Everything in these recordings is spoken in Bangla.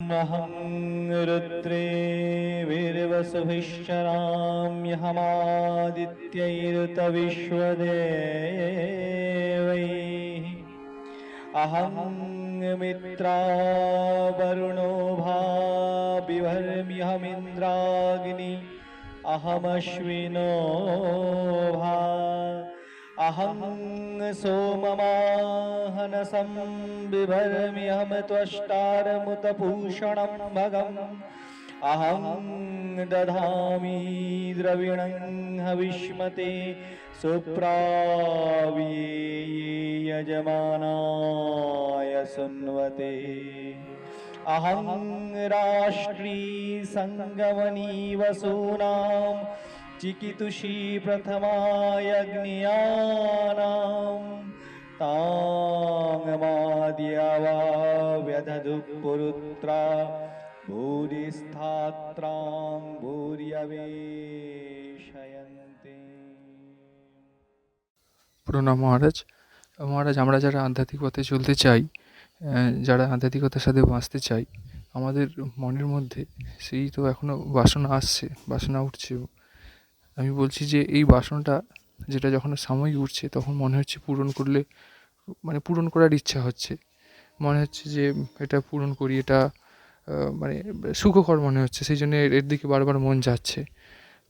महं रुत्रेविर्वसुभिश्चराम्यहमादित्यै ऋतविश्वदे वै अहं मित्रावरुणो भा विभर्म्यहमिन्द्राग्नि अहमश्विनो भा अहं सोममाहनसं बिभर्म्यहं त्वष्टारमुतभूषणं भगम् अहं दधामि द्रविणं हविष्मते सुप्राव्ये यजमानाय सुन्वते। अहं राष्ट्री सङ्गमनी वसूनां चिकितुषी प्रथमायज्ञानां ताङ्माद्या वा व्यधदुःपुरुत्रा भूरिस्थात्रां भूर्यवेशयन्ति প্রণাম মহারাজ মহারাজ আমরা যারা আধ্যাত্মিক পথে চলতে চাই আহ, যারা আধ্যাত্মিকতার সাথে বাঁচতে চাই আমাদের মনের মধ্যে সেই তো এখনও বাসনা আসছে বাসনা উঠছে আমি বলছি যে এই বাসনাটা যেটা যখন সাময়িক উঠছে তখন মনে হচ্ছে পূরণ করলে মানে পূরণ করার ইচ্ছা হচ্ছে। মনে হচ্ছে যে এটা পূরণ করি, এটা মানে সুখকর মনে হচ্ছে সেই জন্য এর দিকে বারবার মন যাচ্ছে।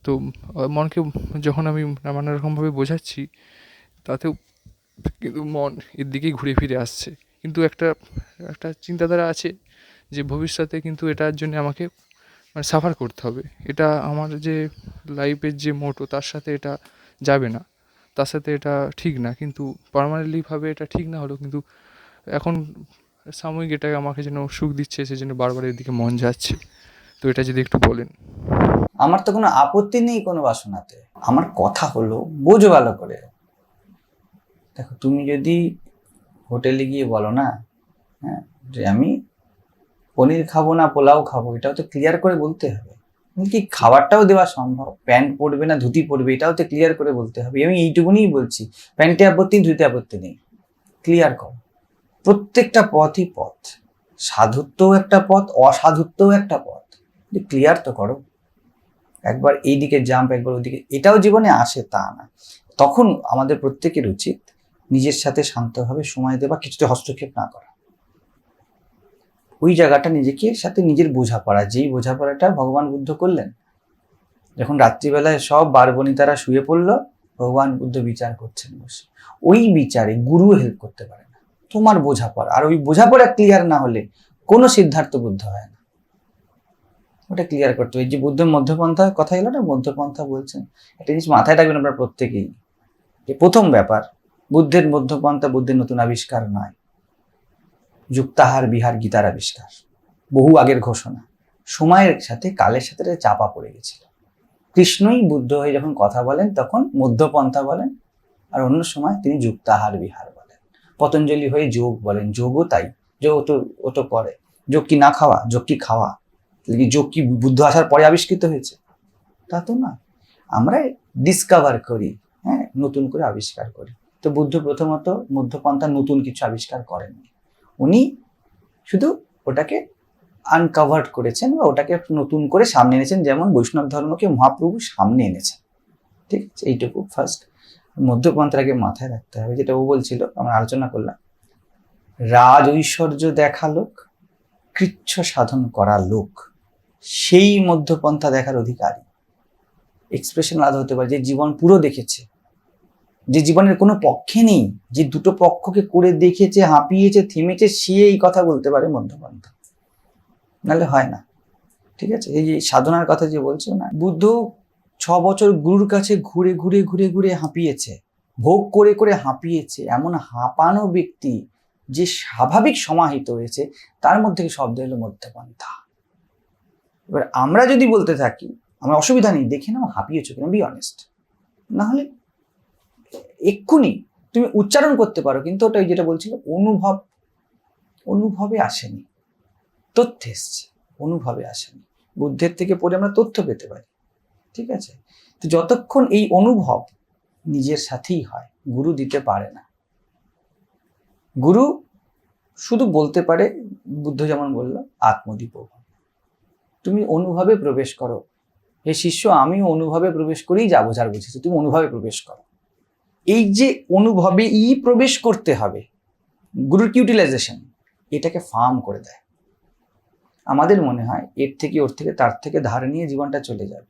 তো মনকে যখন আমি নানা রকমভাবে বোঝাচ্ছি, তাতেও কিন্তু মন এর দিকেই ঘুরে ফিরে আসছে। কিন্তু একটা একটা চিন্তাধারা আছে যে ভবিষ্যতে কিন্তু এটার জন্য আমাকে মানে সাফার করতে হবে। এটা আমার যে লাইফের যে মোটো তার সাথে এটা যাবে না। তার সাথে এটা ঠিক না। কিন্তু পার্মানেন্টলিভাবে এটা ঠিক না হলেও কিন্তু এখন সাময়িক এটা আমাকে যেন সুখ দিচ্ছে সেজন্য বারবার এদিকে মন যাচ্ছে। তো এটা যদি একটু বলেন। আমার তো কোনো আপত্তি নেই কোনো বাসনাতে। আমার কথা হলো, বোঝো ভালো করে। দেখো, তুমি যদি হোটেলে গিয়ে বলো না হ্যাঁ যে আমি পনির খাব না পোলাও খাব, এটাও তো ক্লিয়ার করে বলতে হবে। কি খাবারটাও দেওয়া সম্ভব? প্যান্ট পরবে না, ধুতি পরবে এটাও তো ক্লিয়ার করে বলতে হবে। আমি এইটুকুনিই বলছি, প্যান্টে আপত্তি ধুতে আপত্তি নেই। ক্লিয়ার কর। প্রত্যেকটা পথই পথ। সাধুত্বও একটা পথ, অসাধুত্বও একটা পথ। ক্লিয়ার তো করো। একবার এই দিকে জাম্প একবার ওইদিকে এটাও জীবনে আসে তা না। তখন আমাদের প্রত্যেকের উচিত নিজের সাথে শান্তভাবে সময় দেওয়া, কিছুতে হস্তক্ষেপ না করা। ওই জায়গাটা নিজেকে সাথে নিজের বোঝাপড়া, যেই বোঝাপড়াটা ভগবান বুদ্ধ করলেন। যখন রাত্রিবেলায় সব বারবণিতারা শুয়ে পড়ল, ভগবান বুদ্ধ বিচার করছেন বসে। ওই বিচারে গুরু হেল্প করতে পারে না। তোমার বোঝাপড়া। আর ওই বোঝাপড়া ক্লিয়ার না হলে কোনো সিদ্ধার্থ বুদ্ধ হয় না। ওটা ক্লিয়ার করতে হবে। যে বুদ্ধের মধ্যপন্থা কথা এলো না? মধ্যপন্থা বলছেন। একটা জিনিস মাথায় রাখবেন আপনারা প্রত্যেকেই। যে প্রথম ব্যাপার, বুদ্ধের মধ্যপন্থা বুদ্ধের নতুন আবিষ্কার নয়। যুক্তাহার, বিহার, গীতার আবিষ্কার। বহু আগের ঘোষণা। সময়ের সাথে কালের সাথে চাপা পড়ে গেছিল। কৃষ্ণই বুদ্ধ হয়ে যখন কথা বলেন, তখন মধ্যপন্থা বলেন, আর অন্য সময় তিনি যুক্তাহার, বিহার বলেন। পতঞ্জলি হয়ে যোগ বলেন, যোগও তাই। যোগ তো, ও তো করে। যোগ কি না খাওয়া? যোগ কি খাওয়া? কি যোগ কি বুদ্ধ আসার পরে আবিষ্কৃত হয়েছে? তা তো না। আমরা ডিসকভার করি হ্যাঁ নতুন করে আবিষ্কার করি। তো বুদ্ধ প্রথমত মধ্যপন্থা নতুন কিছু আবিষ্কার করেননি। উনি শুধু ওটাকে আনকাভার্ড করেছেন বা ওটাকে নতুন করে সামনে এনেছেন। যেমন বৈষ্ণব ধর্মকে মহাপ্রভু সামনে এনেছেন। ঠিক আছে? এইটুকু ফার্স্ট মধ্যপন্থাকে মাথায় রাখতে হবে। যেটা ও বলছিল, আমরা আলোচনা করলাম। রাজ ঐশ্বর্য দেখা লোক, কৃচ্ছ সাধন করা লোক। সেই মধ্যপন্থা দেখার অধিকারী। এক্সপ্রেশন আলাদা হতে পারে। যে জীবন পুরো দেখেছে। যে জীবনের কোনো পক্ষে নেই, যে দুটো পক্ষকে করে দেখেছে, হাঁপিয়েছে, থেমেছে, সে এই কথা বলতে পারে মধ্যপন্থা নাহলে হয় না। ঠিক আছে? এই যে সাধনার কথা যে বলছো না, বুদ্ধ ছ বছর গুরুর কাছে ঘুরে ঘুরে ঘুরে ঘুরে হাঁপিয়েছে। ভোগ করে করে হাঁপিয়েছে। এমন হাঁপানো ব্যক্তি যে স্বাভাবিক সমাহিত হয়েছে, তার মধ্যে শব্দ এলো মধ্যপন্থা। এবার আমরা যদি বলতে থাকি, আমরা অসুবিধা নেই, দেখে নাও হাঁপিয়েছো কিনা বি অনেস্ট না হলে এক্ষুনি তুমি উচ্চারণ করতে পারো, কিন্তু ওটা যেটা বলছিল, অনুভব, অনুভবে আসেনি। তথ্য এসছে, অনুভবে আসেনি। বুদ্ধের থেকে পড়ে আমরা তথ্য পেতে পারি, ঠিক আছে? তো যতক্ষণ এই অনুভব নিজের সাথেই হয়, গুরু দিতে পারে না। গুরু শুধু বলতে পারে, বুদ্ধ যেমন বলল আত্মদীপ তুমি অনুভবে প্রবেশ করো। হে শিষ্য আমি অনুভবে প্রবেশ করেই যাব, যার বুঝেছি। তুমি অনুভবে প্রবেশ করো। এই যে অনুভবে ই প্রবেশ করতে হবে, গুরুর ইউটিলাইজেশন এটাকে ফার্ম করে দেয়। আমাদের মনে হয় এর থেকে, ওর থেকে, তার থেকে ধার নিয়ে জীবনটা চলে যাবে।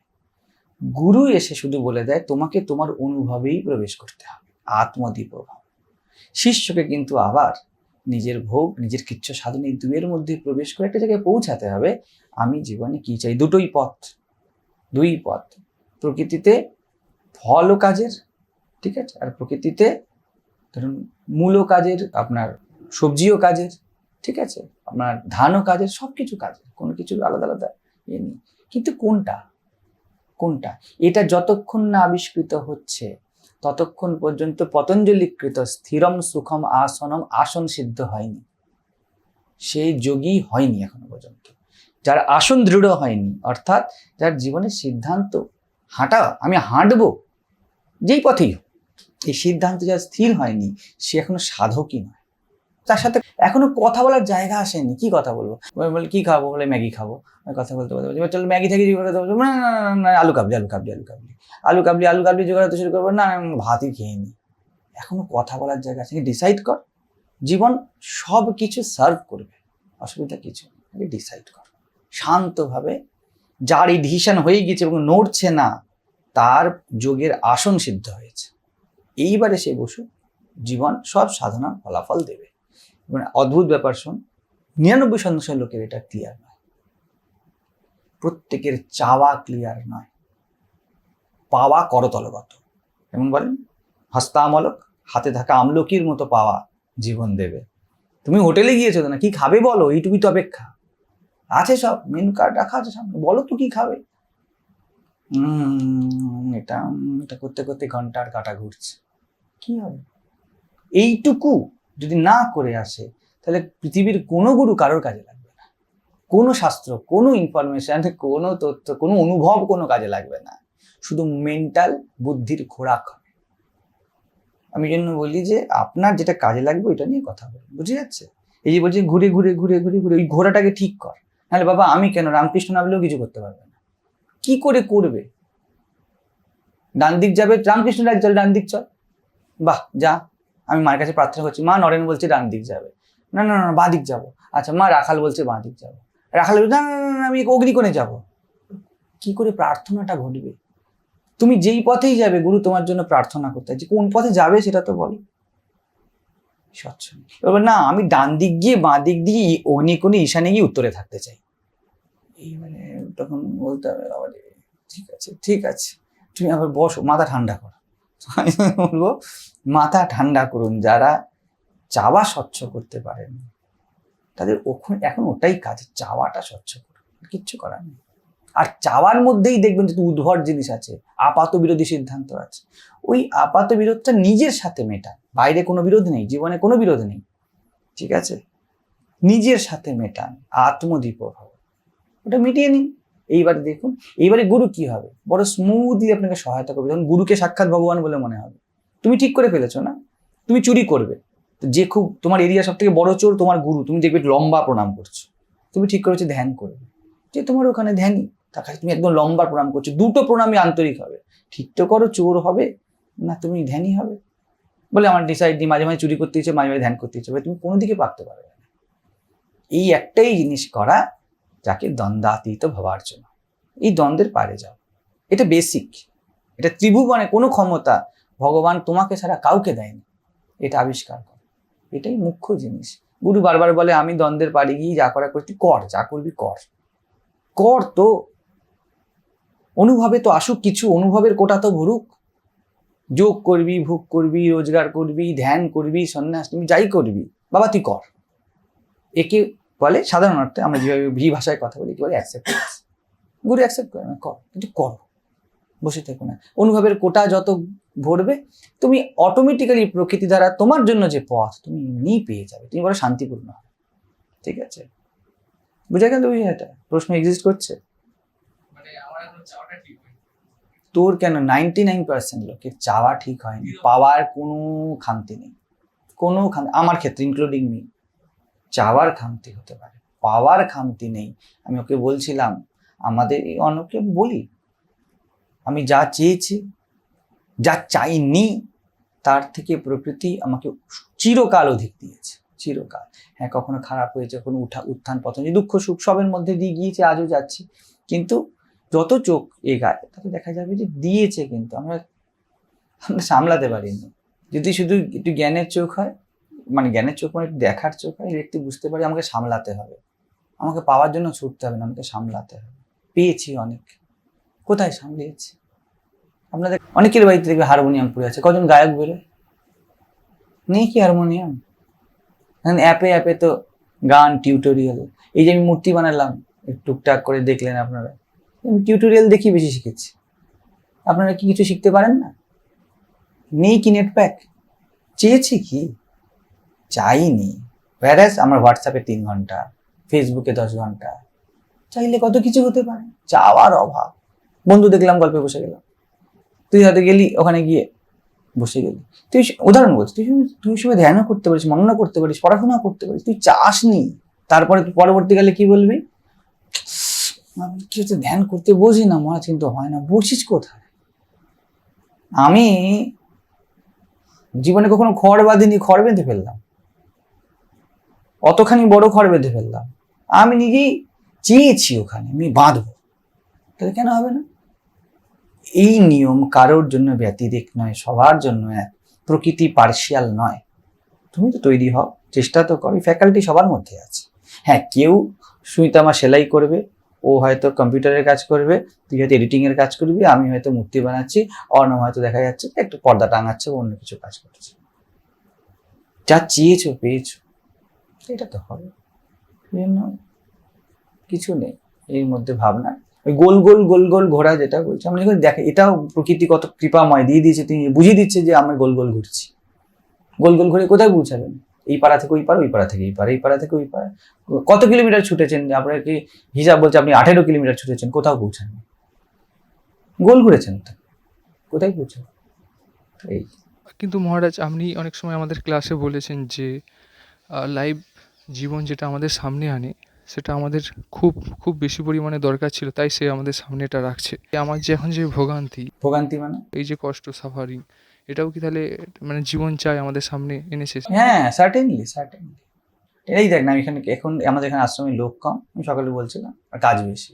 গুরু এসে শুধু বলে দেয়, তোমাকে তোমার অনুভবেই প্রবেশ করতে হবে আত্মদীপ শিষ্যকে কিন্তু আবার নিজের ভোগ, নিজের কিচ্ছ সাধন এই দুয়ের মধ্যে প্রবেশ করে একটা জায়গায় পৌঁছাতে হবে, আমি জীবনে কি চাই? দুটোই পথ। দুই পথ। প্রকৃতিতে ফল কাজের ঠিক আছে? আর প্রকৃতিতে ধরুন মূলও কাজের, আপনার সবজিও কাজের, ঠিক আছে? আপনার ধানও কাজের সব কিছু কাজের, কোনো কিছু আলাদা আলাদা ইয়ে নেই। কিন্তু কোনটা? কোনটা? এটা যতক্ষণ না আবিষ্কৃত হচ্ছে, ততক্ষণ পর্যন্ত পতঞ্জলিকৃত স্থিরম সুখম আসনম আসন সিদ্ধ হয়নি। সেই যোগী হয়নি এখনও পর্যন্ত। যার আসন দৃঢ় হয়নি, অর্থাৎ যার জীবনের সিদ্ধান্ত হাঁটা, আমি হাঁটবো, যেই পথেই হোক। এই সিদ্ধান্ত যা স্থির হয়নি সে এখনও সাধকই নয়। তার সাথে এখনও কথা বলার জায়গা আসেনি। কি কথা বলব? বলে কি খাব? বলে ম্যাগি খাব। কথা বলতে বলতে বলছি, চলো ম্যাগি থেকে কথা বলব না না, না, না, আলু কাবলি আলু কাবলি আলু কাবলি। আলু কাবলি আলু কাবলি জোগাড় শুরু করব না ভাতই খেয়ে নি। এখনও কথা বলার জায়গা আছে ডিসাইড কর। জীবন সব কিছু সার্ভ করবে। অসুবিধা কিছু আগে ডিসাইড কর। শান্তভাবে যার এই ডিসিশন হয়ে গেছে এবং নড়ছে না তার যোগের আসন সিদ্ধ হয়েছে। এইবারে সে বসু জীবন সব সাধনার ফলাফল দেবে। মানে অদ্ভুত ব্যাপার শোন, নিরানব্বই শতাংশ লোকের এটা ক্লিয়ার নয়। প্রত্যেকের চাওয়া ক্লিয়ার নয়। পাওয়া করতলগত। এমন বলেন? হস্তামলক, হাতে থাকা আমলকির মতো পাওয়া জীবন দেবে। তুমি হোটেলে গিয়েছো না? কি খাবে বলো? এইটুকুই তো অপেক্ষা। আছে সব মেনু কার্ড রাখা আছে সামনে। বলো তো কি খাবে? এটা এটা করতে করতে ঘণ্টার কাটা ঘুরছে। কি হবে? এইটুকু যদি না করে আসে, তাহলে পৃথিবীর কোনো গুরু কারোর কাজে লাগবে না। কোনো শাস্ত্র, কোনো ইনফরমেশন কোনো তথ্য, কোনো অনুভব কোনো কাজে লাগবে না। শুধু মেন্টাল বুদ্ধির খোরাক হবে। আমি জন্য বলি যে, আপনার যেটা কাজে লাগবে ওইটা নিয়ে কথা বলুন, বুঝে যাচ্ছে? এই যে বলছি, ঘুরে ঘুরে ঘুরে ঘুরে ঘুরে, ওই ঘোড়াটাকে ঠিক কর। নাহলে বাবা, আমি কেন? রামকৃষ্ণ না বলেও কিছু করতে পারবে না। কি করে করবে? ডান দিক যাবে রামকৃষ্ণ ডাক চল ডান দিক চল। বাহ যা আমি মার কাছে প্রার্থনা করছি। মা নরেন বলছে ডান দিক যাবে। না না না বাঁ দিক যাব। আচ্ছা মা রাখাল বলছে বাঁ দিক যাব। রাখাল বলছে না না, না, আমি অগ্নিকোণে যাব। কি করে প্রার্থনাটা ঘটবে? তুমি যেই পথেই যাবে গুরু তোমার জন্য প্রার্থনা করতে যে কোন পথে যাবে সেটা তো বলো। না আমি ডান দিক গিয়ে বাঁ দিক দিয়ে অগ্নিকোণে ঈশানে গিয়ে উত্তরে থাকতে চাই। এই মানে তখন বলতে হবে ঠিক আছে ঠিক আছে। তুমি আবার বসো মাথা ঠান্ডা করো। আমি বলব, মাথা ঠান্ডা করুন, যারা চাওয়া স্বচ্ছ করতে পারেন, তাদের ওখানে এখন ওটাই কাজ, চাওয়াটা স্বচ্ছ করুন, কিচ্ছু করার নেই। আর চাওয়ার মধ্যেই দেখবেন যে উদ্ভট জিনিস আছে আপাত বিরোধী সিদ্ধান্ত আছে। ওই আপাত বিরোধটা নিজের সাথে মেটান, বাইরে কোনো বিরোধ নেই, জীবনে কোনো বিরোধ নেই, ঠিক আছে? নিজের সাথে মেটান আত্মদীপ ওটা মিটিয়ে নিন। এইবারে দেখুন, এইবারে গুরু কি হবে? বড় স্মুথলি আপনাকে সহায়তা করবে। যখন গুরুকে সাক্ষাৎ ভগবান বলে মনে হবে। তুমি ঠিক করে ফেলেছো না? তুমি চুরি করবে। তো যে খুব, তোমার এরিয়া সব থেকে বড় চোর তোমার গুরু। তুমি দেখবে লম্বা প্রণাম করছ। তুমি ঠিক করেছ ধ্যান করবে। যে তোমার ওখানে ধ্যানই। তার কাছে তুমি একদম লম্বা প্রণাম করছ। দুটো প্রণামই আন্তরিক হবে। ঠিক তো করো, চোর হবে। না, তুমি ধ্যানই হবে। বলে আমার ডিসাইড দিই মাঝে মাঝে চুরি করতে ইচ্ছে, মাঝে মাঝে ধ্যান করতে ইচ্ছে। তুমি কোনো দিকে পারতে পারবে না। এই একটাই জিনিস করা যাকে দ্বন্দ্বাতীত ভাবার জন্য। এই দ্বন্দ্বের পারে যাও। এটা বেসিক এটা ত্রিভুবনে কোনো ক্ষমতা ভগবান তোমাকে ছাড়া কাউকে দেয়নি। এটা আবিষ্কার কর। এটাই মুখ্য জিনিস। গুরু বারবার বলে, আমি দ্বন্দ্বের পাড়ি গিয়ে যা করা করছি, কর। যা করবি, কর। কর তো। অনুভবে তো আসুক কিছু, অনুভবের কোটা তো ভরুক। যোগ করবি, ভোগ করবি, রোজগার করবি, ধ্যান করবি, সন্ন্যাস তুমি যাই করবি। বাবা, তুই কর। একে বলে সাধারণ অর্থে আমরা যেভাবে ভি ভাষায় কথা বলি কি বলে অ্যাকসেপ্টেন্স গুরু অ্যাকসেপ্ট করে না কর। কিন্তু করো বসে থেকো না। অনুভবের কোটা যত ভরবে তুমি অটোমেটিক্যালি প্রকৃতি দ্বারা তোমার জন্য যে পথ তুমি এমনি পেয়ে যাবে। তুমি বলো শান্তিপূর্ণ হবে। ঠিক আছে? বুঝা গেল ওই এটা প্রশ্ন এক্সিস্ট করছে? তোর কেন নাইনটি নাইন পার্সেন্ট লোকের চাওয়া ঠিক হয়নি? পাওয়ার কোনো খান্তি নেই। কোনো খান্তি আমার ক্ষেত্রে ইনক্লুডিং মি চাওয়ার খামতি হতে পারে, পাওয়ার খামতি নেই। আমি ওকে বলছিলাম, আমাদের এই অনেকে বলি, আমি যা চেয়েছি, যা চাইনি, তার থেকে প্রকৃতি আমাকে চিরকাল অধিক দিয়েছে, চিরকাল। হ্যাঁ কখনো খারাপ হয়েছে, কখনো উঠা, উত্থান পতন দুঃখ সুখ সবের মধ্যে দিয়ে গিয়েছে, আজও যাচ্ছি। কিন্তু যত চোখ এগায়, তাতে দেখা যাবে যে দিয়েছে কিন্তু আমরা আমরা সামলাতে পারিনি। যদি শুধু একটু জ্ঞানের চোখ হয় মানে জ্ঞানের চোখ মানে দেখার চোখ হয় ব্যক্তি বুঝতে পারে আমাকে সামলাতে হবে। আমাকে পাওয়ার জন্য ছুটতে হবে না, আমাকে সামলাতে হবে। পেয়েছি অনেক। কোথায় সামলিয়েছি? আপনাদের অনেকের বাড়িতে দেখবে হারমোনিয়াম পড়ে আছে। কজন গায়ক বেরোয়? নেই কি হারমোনিয়াম? অ্যাপে অ্যাপে তো গান, টিউটোরিয়াল। এই যে আমি মূর্তি বানালাম টুকটাক করে দেখলেন আপনারা। আমি টিউটোরিয়াল দেখি বেশি শিখেছি। আপনারা কি কিছু শিখতে পারেন না? নেই কি নেট প্যাক চেয়েছি কি? চাইনি। প্যারাস আমার হোয়াটসঅ্যাপে তিন ঘণ্টা ফেসবুকে দশ ঘণ্টা। চাইলে কত কিছু হতে পারে? চাওয়ার অভাব। বন্ধু দেখলাম, গল্পে বসে গেলাম। তুই হয়তো গেলি, ওখানে গিয়ে বসে গেলি। তুই উদাহরণ বলছি, তুই তুই সময় ধ্যানও করতে পারিস মননও করতে পারিস পড়াশোনা করতে পারিস, তুই চাসনি। তারপরে তুই পরবর্তীকালে কি বলবি? আমি কি হচ্ছে ধ্যান করতে বসি না মহারাজ কিন্তু হয় না, বসিস কোথায়? আমি জীবনে কখনো খড় বাঁধিনি, খড় বেঁধে ফেললাম। অতখানি বড় ঘর বেঁধে ফেললাম। আমি নিজেই চেয়েছি ওখানে, আমি বাঁধবো। তাহলে কেন হবে না? এই নিয়ম কারোর জন্য ব্যতিরেক নয়, সবার জন্য এক। প্রকৃতি পার্শিয়াল নয়। তুমি তো তৈরি হও, চেষ্টা তো করো ফ্যাকাল্টি সবার মধ্যে আছে। হ্যাঁ কেউ সুইতামা সেলাই করবে, ও হয়তো কম্পিউটারের কাজ করবে, তুই হয়তো এডিটিংয়ের কাজ করবি, আমি হয়তো মূর্তি বানাচ্ছি, অর্ণব হয়তো দেখা যাচ্ছে, একটু পর্দা টাঙাচ্ছে অন্য কিছু কাজ করছে। যা চেয়েছো, পেয়েছ। এটা তো হবে জন্য কিছু নেই, এর মধ্যে ভাবনা। ওই গোল গোল গোল গোল ঘোরা যেটা বলছে, আমরা যখন দেখে, এটাও প্রকৃতি কত কৃপাময়, দিয়ে দিয়েছে তিনি, বুঝিয়ে দিচ্ছে যে আমরা গোল গোল ঘুরছি। গোল গোল ঘুরে কোথায় পৌঁছাবেন? এই পাড়া থেকে ওই পাড়া ওই পাড়া থেকে এই পাড়া এই পাড়া থেকে ওই পাড়া। কত কিলোমিটার ছুটেছেন? আপনার কি হিসাব বলছে আপনি আঠেরো কিলোমিটার ছুটেছেন, কোথাও পৌঁছাননি। গোল ঘুরেছেন তো, কোথায় পৌঁছান এই। কিন্তু মহারাজ, আপনি অনেক সময় আমাদের ক্লাসে বলেছেন যে লাইভ জীবন যেটা আমাদের সামনে আনে সেটা আমাদের খুব খুব বেশি পরিমাণে দরকার ছিল তাই সে আমাদের সামনে এটা রাখছে। আমার যে এখন যে ভোগান্তি ভোগান্তি মানে? এই যে কষ্ট সাফারিং এটাও কি তাহলে মানে জীবন চাই আমাদের সামনে এনেছে? হ্যাঁ সার্টেনলি সার্টেনলি এটাই দেখ না আমি এখানে এখন আমাদের এখানে আশ্রমে লোক কম আমি সকালে বলছিলাম আর কাজ বেশি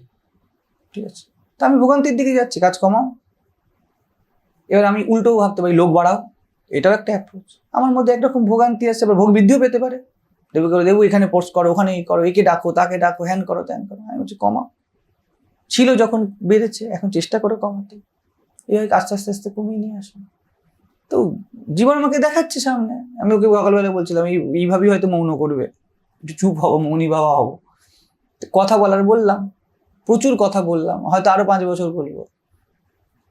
ঠিক আছে? তা আমি ভোগান্তির দিকে যাচ্ছি কাজ কমাও। এবার আমি উল্টোও ভাবতে পারি লোক বাড়াও এটাও একটা অ্যাপ্রোচ আমার মধ্যে একরকম ভোগান্তি আছে আবার ভোগ বৃদ্ধিও পেতে পারে। দেবু করে, দেবু, এখানে পোস্ট করো ওখানে এই করো, একে ডাকো, তাকে ডাকো হ্যান করো, ত্যান করো। আমি বলছি, কমাও। ছিল যখন বেড়েছে, এখন চেষ্টা করো কমাতে। এইভাবে আস্তে আস্তে আস্তে কমিয়ে নিয়ে আসো। তো জীবন আমাকে দেখাচ্ছে সামনে। আমি ওকে সকালবেলা বলছিলাম, এই, এইভাবেই হয়তো মৌন করবে। একটু চুপ হব, মৌনী বাবা হব। কথা বলার বললাম, প্রচুর কথা বললাম, হয়তো আরও পাঁচ বছর বলব।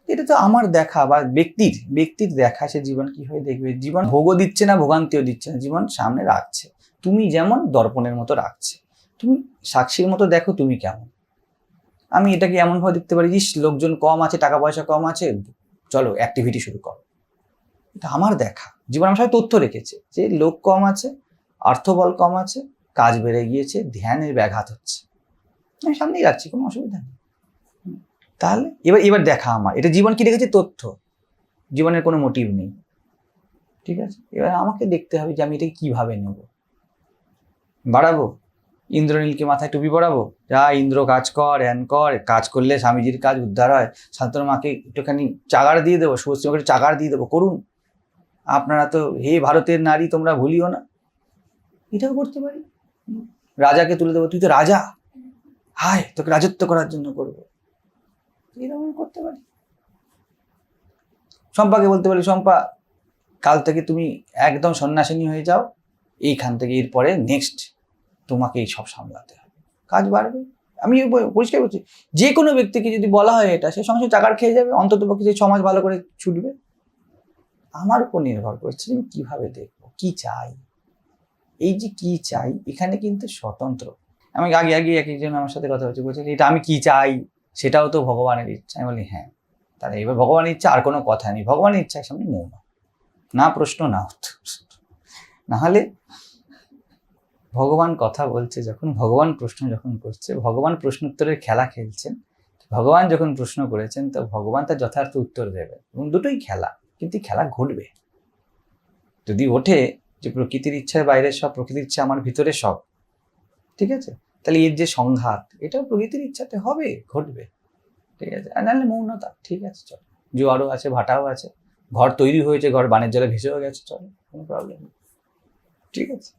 এটা তো আমার দেখা বা ব্যক্তির ব্যক্তির দেখা, সে জীবন কীভাবে দেখবে? জীবন ভোগও দিচ্ছে না, ভোগান্তিও দিচ্ছে না, জীবন সামনে রাখছে। তুমি যেমন দর্পণের মতো রাখছে, তুমি সাক্ষীর মতো দেখো তুমি কেমন। আমি এটাকে এমনভাবে দেখতে পারি যে লোকজন কম আছে টাকা পয়সা কম আছে, চলো অ্যাক্টিভিটি শুরু করো। এটা আমার দেখা। জীবন আমার তথ্য রেখেছে যে লোক কম আছে অর্থবল কম আছে, কাজ বেড়ে গিয়েছে, ধ্যানের ব্যাঘাত হচ্ছে। আমি সামনেই রাখছি কোনো অসুবিধা নেই। তাহলে এবার এবার দেখা আমার। এটা জীবন কি রেখেছে? তথ্য। জীবনের কোনো মোটিভ নেই। ঠিক আছে? এবার আমাকে দেখতে হবে যে আমি এটাকে কীভাবে নেব। বাড়াবো? ইন্দ্রনীলকে মাথায় টুপি পরাবো? যা ইন্দ্র কাজ কর হ্যান কর কাজ করলে স্বামীজির কাজ উদ্ধার হয়। শান্তনু মাকে একটুখানি চাগার দিয়ে দেবো শুভশ্রী মাকে একটু চাগার দিয়ে দেবো করুন। আপনারা তো হে ভারতের নারী তোমরা ভুলিও না। এটাও করতে পারি। রাজাকে তুলে দেবো তুই তো রাজা। হায় তোকে রাজত্ব করার জন্য করব। এরকম করতে পারি। শম্পাকে বলতে পারি শম্পা কাল থেকে তুমি একদম সন্ন্যাসিনী হয়ে যাও। এইখান থেকে এরপরে নেক্সট তোমাকে এই সব সামলাতে হবে। কাজ বাড়বে। আমি পরিষ্কার বলছি যে কোনো ব্যক্তিকে যদি বলা হয় এটা, সে সঙ্গে চাকার খেয়ে যাবে অন্তত পক্ষে সেই সমাজ ভালো করে ছুটবে। আমার উপর নির্ভর করছে আমি কীভাবে দেখব, কি চাই। এই যে কি চাই, এখানে কিন্তু স্বতন্ত্র। আমি আগে আগে এক একজন আমার সাথে কথা হচ্ছে বলছে এটা আমি কি চাই, সেটাও তো ভগবানের ইচ্ছা। আমি বলি হ্যাঁ তাহলে এবার ভগবানের ইচ্ছা, আর কোনো কথা নেই। ভগবানের ইচ্ছার সামনে মৌন। না প্রশ্ন, না উত্তর। না হলে ভগবান কথা বলছে যখন, ভগবান প্রশ্ন যখন করছে, ভগবান প্রশ্নোত্তরের খেলা খেলছেন, ভগবান যখন প্রশ্ন করেছেন, তো ভগবান তার যথার্থ উত্তর দেবে। এবং দুটোই খেলা, কিন্তু খেলা ঘটবে। যদি ওঠে যে প্রকৃতির ইচ্ছার বাইরে সব, প্রকৃতির ইচ্ছা আমার ভিতরে সব, ঠিক আছে? তাহলে এর যে সংঘাত, এটাও প্রকৃতির ইচ্ছাতে হবে, ঘটবে, ঠিক আছে? আর নাহলে মৌনতা, ঠিক আছে, চল। জোয়ারও আছে, ভাটাও আছে, ঘর তৈরি হয়েছে, ঘর বানের জলে ভেসেও গেছে, চলো, কোনো প্রবলেম নেই, ঠিক আছে?